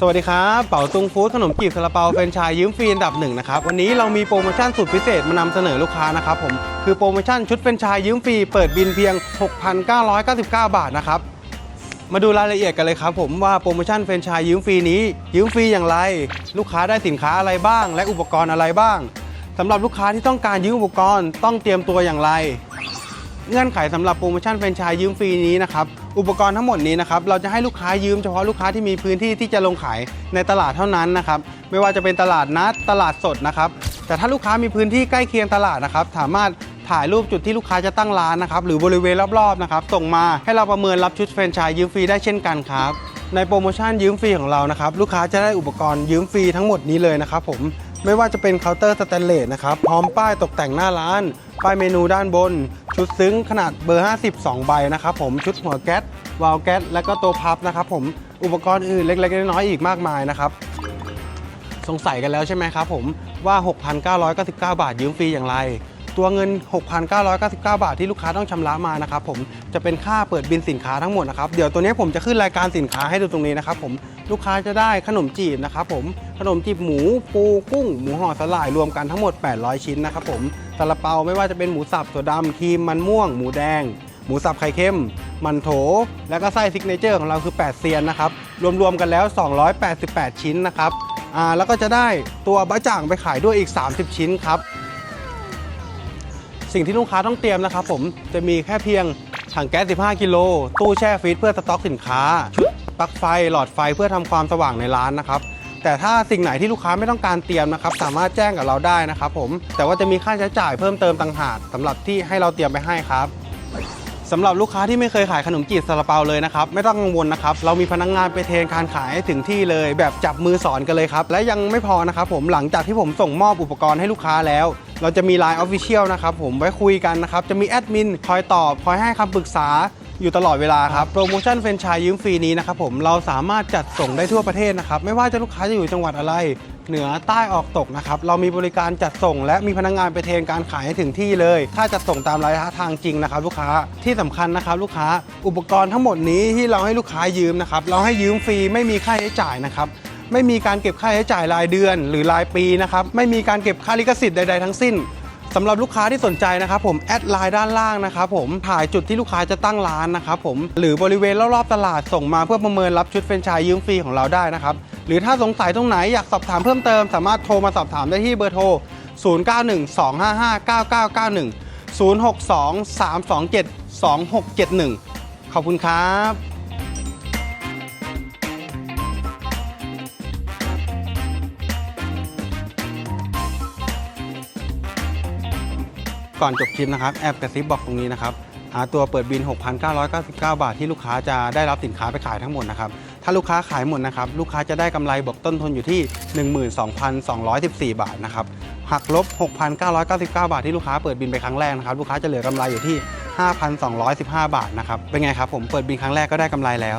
สวัสดีครับ เป๋าตุงฟู้ดขนมจีบซาลาเปาเป็นไชายยืมฟรีอันดับหนึ่งนะครับ วันนี้เรามีโปรโมชั่นสุดพิเศษมานำเสนอลูกค้านะครับผม คือโปรโมชั่นชุดเป็นไชายยืมฟรีเปิดบินเพียง 6,999 บาทนะครับ มาดูรายละเอียดกันเลยครับผมว่าโปรโมชั่นแฟรนไชายยืมฟรีนี้ ยืมฟรีอย่างไร ลูกค้าได้สินค้าอะไรบ้าง และอุปกรณ์อะไรบ้างสำหรับลูกค้าที่ต้องการยืมอุปกรณ์ต้องเตรียมตัวอย่างไร เงื่อนไขสำหรับโปรโมชั่นแฟรนไชส์ยืมฟรีนี้นะครับอุปกรณ์ทั้งหมดนี้นะครับเราจะให้ลูกค้ายืมเฉพาะลูกค้าที่มีพื้นที่ที่จะลงขายในตลาดเท่านั้นนะครับไม่ว่าจะเป็นตลาดนัดตลาดสดนะครับแต่ถ้าลูกค้ามีพื้นที่ใกล้เคียงตลาดนะครับสามารถถ่ายรูปจุดที่ลูกค้าจะตั้งร้านนะครับหรือบริเวณรอบๆนะครับส่งมาให้เราประเมินรับชุดแฟรนไชส์ยืมฟรีได้เช่นกันครับในโปรโมชั่นยืมฟรีของเรานะครับลูกค้าจะได้อุปกรณ์ยืมฟรีทั้งหมดนี้เลยนะครับผมไม่ว่าจะเป็นเคาน์เตอร์สแตนเลสนะครับพร้อมป้ายตกแต่งหน้าร้าน ป้ายเมนูด้านบน ชุดซึ้งขนาดเบอร์ 50 2 ใบนะครับผมชุดหัวแก๊สวาล์วแก๊สและก็ตัวพับนะครับผมอุปกรณ์อื่นเล็กๆน้อยๆอีกมากมายนะครับสงสัยกันแล้วใช่ไหมครับผมว่า 6,999 บาทยืมฟรีอย่างไร ตัวเงิน 6,999 บาทที่ลูกค้าต้องชำระมานะครับผมจะเป็นค่าเปิดบินสินค้าทั้งหมดนะครับเดี๋ยวตัวนี้ผมจะขึ้นรายการสินค้าให้ดูตรงนี้นะครับผมลูกค้าจะได้ขนมจีบนะครับผมขนมจีบหมูปูกุ้ง หมูห่อสลายรวมกันทั้งหมด 800 ชิ้นนะครับผมซาลาเปาไม่ว่าจะเป็นหมูสับถั่วดำครีมมันม่วง หมูแดง หมูสับไข่เค็ม มันโถ แล้วก็ไส้ซิกเนเจอร์ของเราคือ 8 เซียนนะครับรวมๆกันแล้ว 288 ชิ้นนะครับอ่าแล้วก็จะได้ตัวบะจ่างไปขายด้วยอีก 30 ชิ้นครับ สิ่งที่ลูกค้าต้องเตรียมนะครับผมจะมีแค่เพียงถังแก๊ส 15 กิโล ตู้แช่ฟรีซเพื่อสต็อกสินค้า ชุดปลั๊กไฟ หลอดไฟเพื่อทำความสว่างในร้านนะครับ แต่ถ้าสิ่งไหนที่ลูกค้าไม่ต้องการเตรียมนะครับ สามารถแจ้งกับเราได้นะครับผม แต่ว่าจะมีค่าใช้จ่ายเพิ่มเติมต่างหากสำหรับที่ให้เราเตรียมไปให้ครับสำหรับลูกค้าที่ไม่เคยขายขนมจีบซาลาเปาเลยนะครับ ไม่ต้องกังวลนะครับ เรามีพนักงานไปเทรนการขายถึงที่เลย แบบจับมือสอนกันเลยครับ และยังไม่พอนะครับผมหลังจากที่ผมส่งมอบอุปกรณ์ให้ลูกค้าแล้วเราจะมี Line Official นะครับผมไว้คุยกันนะครับ จะมีแอดมินคอยตอบ คอยให้คำปรึกษาอยู่ตลอดเวลาครับ โปรโมชั่นเฟรนชส์ยืมฟรีนี้นะครับผมเราสามารถจัดส่งได้ทั่วประเทศนะครับ ไม่ว่าจะลูกค้าจะอยู่จังหวัดอะไร เหนือใต้ออกตกนะครับ เรามีบริการจัดส่ง และมีพนักงานไปเทรนการขายให้ถึงที่เลย ถ้าจัดส่งตามระยะทางจริงนะครับ ลูกค้าที่สำคัญนะครับ ลูกค้าอุปกรณ์ทั้งหมดนี้ที่เราให้ลูกค้ายืมนะครับเราให้ยืมฟรีไม่มีค่าใช้จ่ายนะครับ ไม่มีการเก็บค่าใช้จ่ายรายเดือน หรือรายปีนะครับไม่มีการเก็บค่าลิขสิทธิ์ใดๆทั้งสิ้นสำหรับลูกค้าที่สนใจนะครับผมแอดไลน์ด้านล่างนะครับผมถ่ายจุดที่ลูกค้าจะตั้งร้านนะครับผมหรือบริเวณรอบๆตลาดส่งมาเพื่อประเมินรับชุดแฟรนไชส์ยืมฟรีของเราได้นะครับหรือถ้าสงสัยตรงไหนอยากสอบถามเพิ่มเติม สามารถโทรมาสอบถามได้ที่เบอร์โทร 0912559991 062-327-2671 ขอบคุณครับ ก่อนจบคลิปนะครับแอบกระซิบบอกตรงนี้นะครับหาตัวเปิดบิน 6,999 บาทที่ลูกค้าจะได้รับสินค้าไปขายทั้งหมดนะครับ ถ้าลูกค้าขายหมดนะครับ ลูกค้าจะได้กำไรบวกต้นทุนอยู่ที่ 12,214 บาทนะครับหักลบ 6,999 บาทที่ลูกค้าเปิดบินไปครั้งแรกนะครับ ลูกค้าจะเหลือกำไรอยู่ที่ 5,215 บาทนะครับ เป็นไงครับผมเปิดบินครั้งแรกก็ได้กำไรแล้ว